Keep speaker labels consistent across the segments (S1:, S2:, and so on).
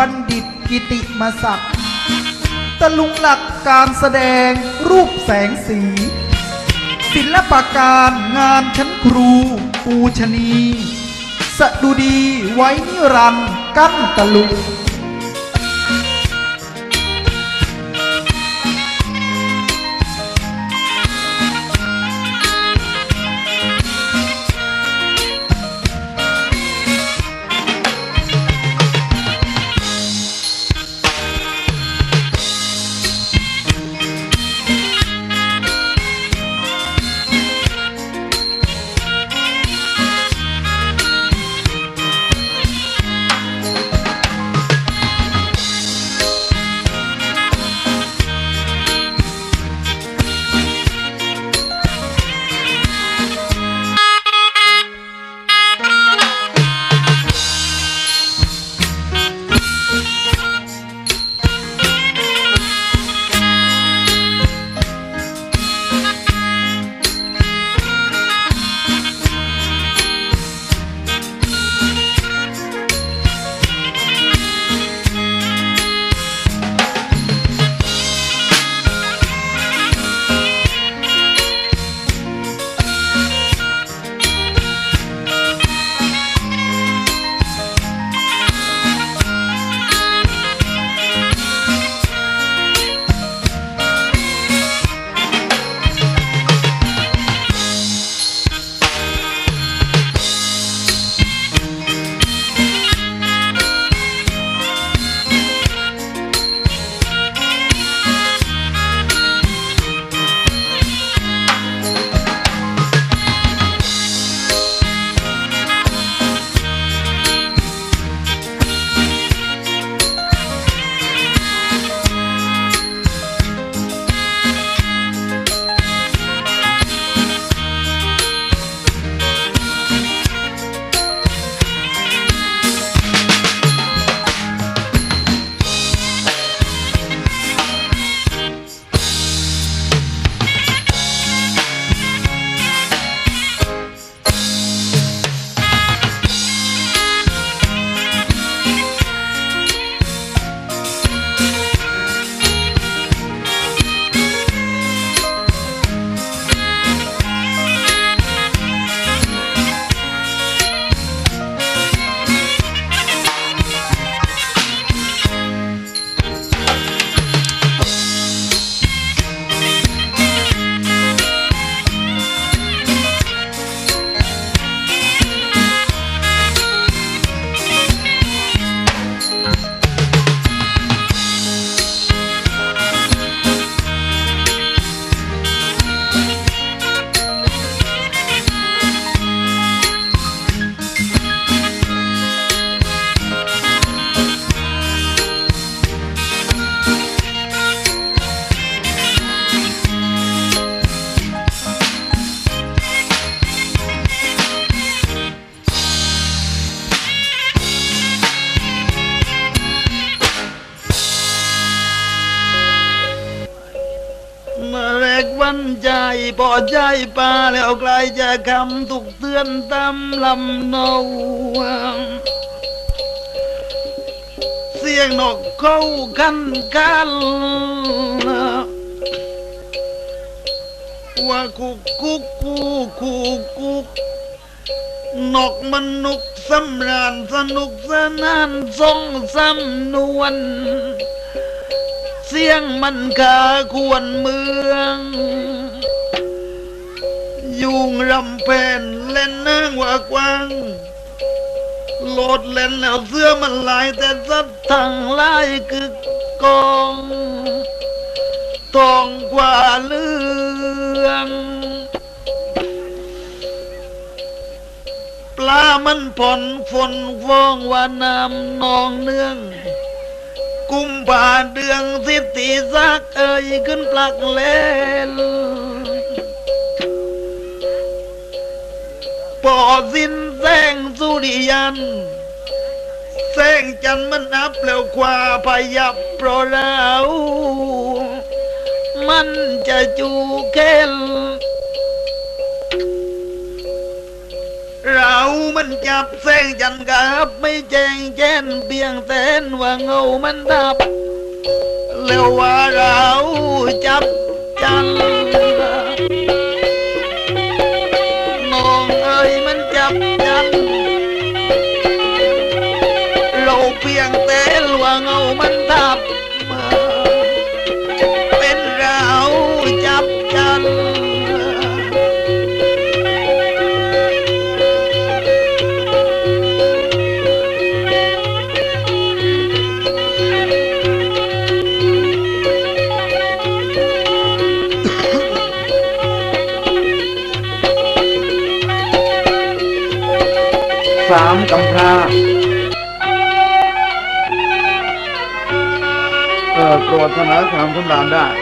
S1: บัณฑิตกิติมศักดิ์ตะลุงหลักการแสดงรูปแสงสี ศิลปการงานชั้นครูปูชนี สดุดีไว้นิรันดร์กั้นตะลุง
S2: นใจพอใจปลาแล้วใครจะคำตุกเตือนตำลำโนเสียงนกเข้ากันกันว่าคุกคุกกูคุกคุกนกมันนุกสำราญสนุกสนานทรงสำนวน เสียงมันกาควรเมือง ยุงรำเพนเล่นนางว่ากว้างโลดเล่นแล้วเสื้อมันลายแต่สัตว์ทั้งลายคือกองทองกว่าเรื่องปลามันผ่อนฝนฟ้องว่าน้ำนองเนื่อง กุมภาเดืองสิทธิสักเอ่ยขึ้นปลักเลนปอสินแสงสุริยัน แสงจันทร์มันอับแล้วกว่าพยับโปรเรา มันจะจูเคล เรามันจับแสงจันทร์กับไม่แจ้งแจ้นเบียงแสนว่าเงามันดับแล้วว่าเราจับจันทร์ ดนาถามคุณดานได้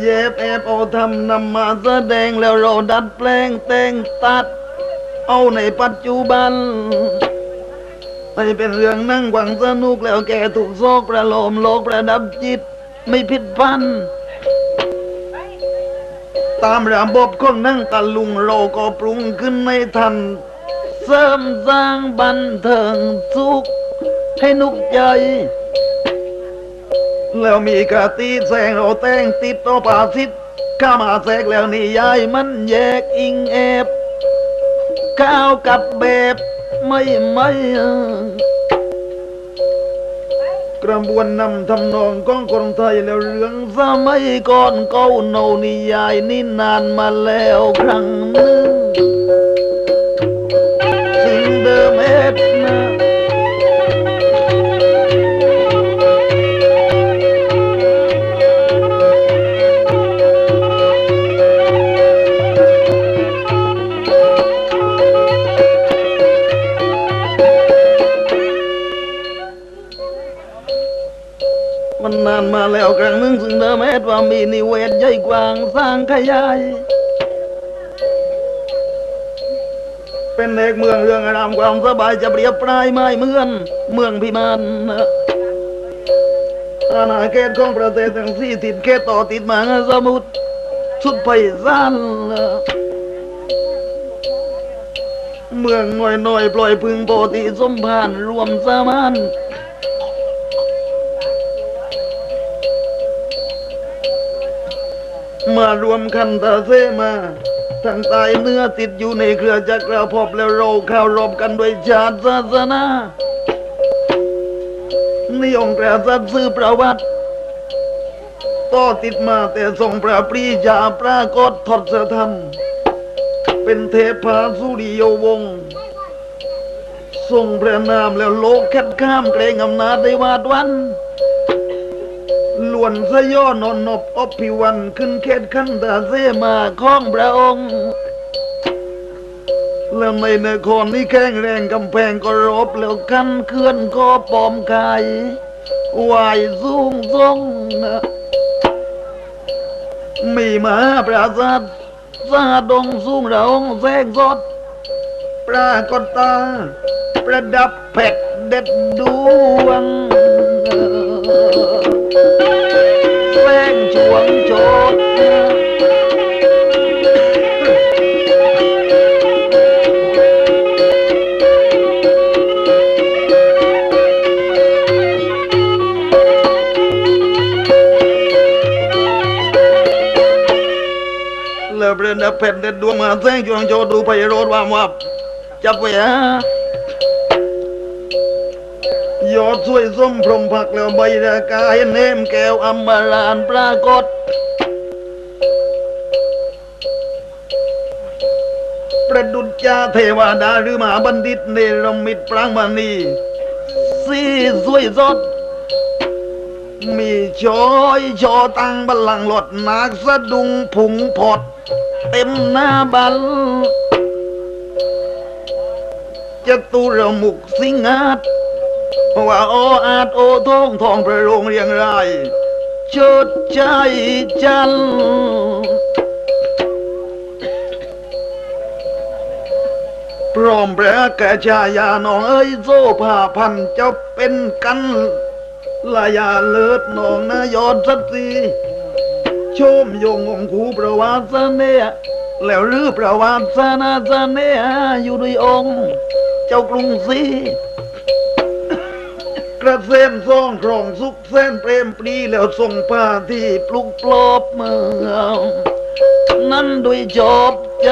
S2: เย็บแอบเอาทำนำมาแสดงแล้วเราดัดแปลงแต่งตัด เอาในปัจจุบันไม่เป็นเรื่องนั่งหวังสนุกแล้วแกถูกโซกประโลมโลกประดับจิต ไม่ผิดพันตามระบบของนั่งตะลุงโลก็ปรุงขึ้นในทัน เสริมสร้างบันเทิงสุขให้นุกใจ แล้วมีกะตีแสงเราแตงติดต่อปาสิทธิ์ข้ามาแทรกแล้วนี่ยายมันแยกอิงแอบข้าวกับแบบไม่ไม่กระบวนนำทำนองของคนไทยแล้วเรื่องสมัยก่อนเก่าโนนิยายนี่นานมาแล้วครั้งหนึ่ง ขยาย เป็นเอกเมืองเรื่องอารามความสบายจะเปรียบปลายไม้เมือน เมืองพิมานอาณาเขตของประเทศทั้งสี่ติดเขตต่อติดมหาสมุทรสุดไพศาลนเมืองหน่อยหน่อยๆปล่อยพึงโปติสมพานรวมสามาน มารวมคันตาเซมาทั้งตายเนื้อติดอยู่ในเครือจักรภพแล้วเราเข้ารบกันด้วยชาติศาสนานิยมกระสับซื้อประวัติต่อติดมาแต่ทรงพระปรีชาปรากฏทศธรรม เป็นเทพาสุริโยวงศ์ทรงพระนามแล้วโลกแคดข้ามเกรงอำนาจได้วาดวัน วนสยอนอนนบอบพิวันขึ้นเขตขันตาเสมาของพระองค์ แล้วในนครนี้แข็งแรงกำแพงก็รบแล้วกันเคลื่อนก็ปลอมกายไหวายสูงทรงมีมหาปราสาทสาดงสูงระองแสงสดปรากฏตา ประดับเพชรเด็ดดวง แล้วประดับเพชรเด็ดดวงมาแสงชวงโจดูไปโรดวามวับจับไว้ฮะยอดสวยส้มพรมผักแล้วใบรากายเนมแก้วอมรานปรากฏ ประดุจจาเทวดาหรือมหาบัณฑิตเนรมิตปรางมณีสีสวยสดมีช้อยชอตังบัลลังหลดนักสะดุงผุงพอดเต็มหน้าบัลจะตุรมุกสิงอาดว่าโออาจโอทองทองประโรงเรียงรายชดใจจัน ร้อมแปรแก่ชายาน้องเอ้ยโซผาพันเจ้าเป็นกันลายาเลิศน้องนายอดสัตสีชมยงองคูประวัติเสเนียแล้วรือประวัติศาสนาเสเนียอยู่ด้วยองค์เจ้ากรุงศรีกระเซ็นซ่องครองสุขเส้นเปรมปรีแล้วส่งผ้าที่ปลุกปลอบเมืองนั้นด้วยจอบใจ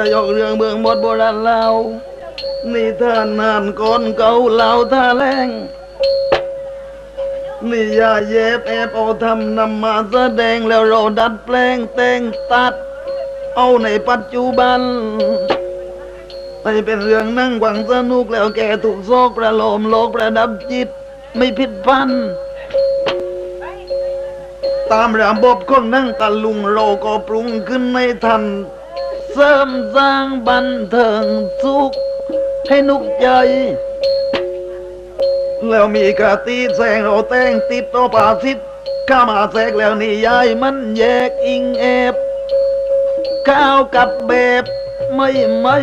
S2: จะยกเรื่องเมืองหมดโบราณเรานิทานนานก่อนเก่าเล่าท่าแรงนิยาเย็บแอบเอาทำนำมาแสดงแล้วเราดัดแปลงแต่งตัด เอาในปัจจุบันให้เป็นเรื่องนั่งหวังสนุกแล้วแกถูกโซกประโลมโลกประดับจิต ไม่ผิดพัน ตามระบบของนั่งตะลุงโลก็ปรุงขึ้นในทัน เสริมสร้างบันเทิงสุข ให้นุกใจ แล้วมีกะตีแสงเราแต่งติดต่อปาสิทข้ามาแทรกแล้วนี่ยายมันแยกอิงแอบข้าวกับแบบไม่ไม่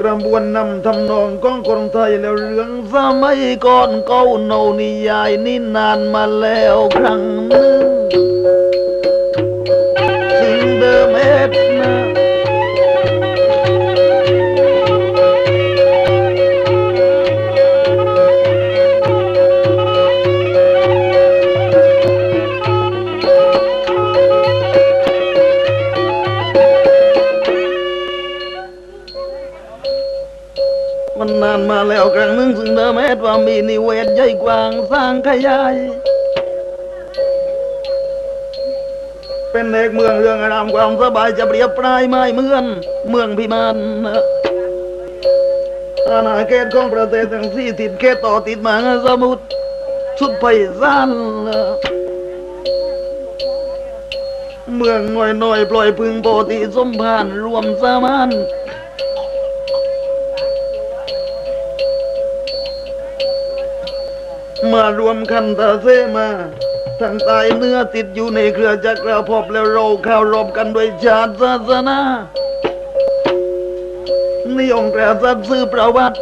S2: กระบวนนำทำนองของคนไทยแล้วเรื่องสมัยก่อนเก่าโนนิยายนี่นานมาแล้วครั้งหนึ่ง มันนานมาแล้วครั้งหนึ่งซึ่งเดิมเอ็ดว่ามีนิเวศใหญ่กว้างสร้างขยาย เป็นเอกเมืองเรื่องอารามความสบายจะเปรียบปรายไม่เมือน เมืองพิมานอาณาเขตของประเทศทั้งสี่ติดเขตต่อติดมหาสมุทรสุดไพศานเมืองหน่อยหน่อยๆปล่อยพึงโปติสมพานรวมสามาน มารวมคันตาเซมาทั้งตายเนื้อติดอยู่ในเครือจักรภพแล้วเราเข้ารบกันด้วยชาติศาสนานิยมกระสับซื้อประวัติ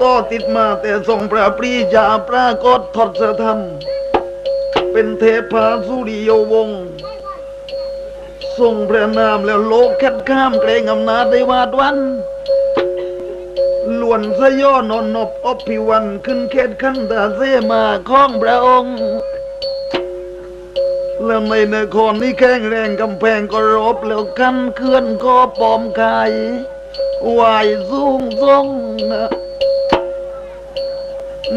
S2: ต่อติดมาแต่ทรงพระปรีชาปรากฏทศธรรม เป็นเทพาสุริโยวงศ์ทรงพระนามแล้วโลกแคดข้ามเกรงอำนาจได้วาดวัน วน สยอนอนนบอบพิวันขึ้นเขตขันตาเสมาของพระองค์ แล้วในนครนี้แข็งแรงกำแพงก็รบแล้วกันเคลื่อนก็ปลอมกายไหวายสูงทรง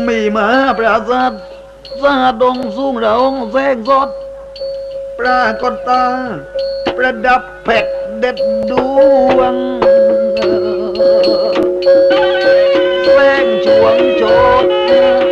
S2: มีมหาปราสาทสาดงสูงระองแสงสดปรากฏตา ประดับเพชรเด็ดดวงแส งช่วงโจด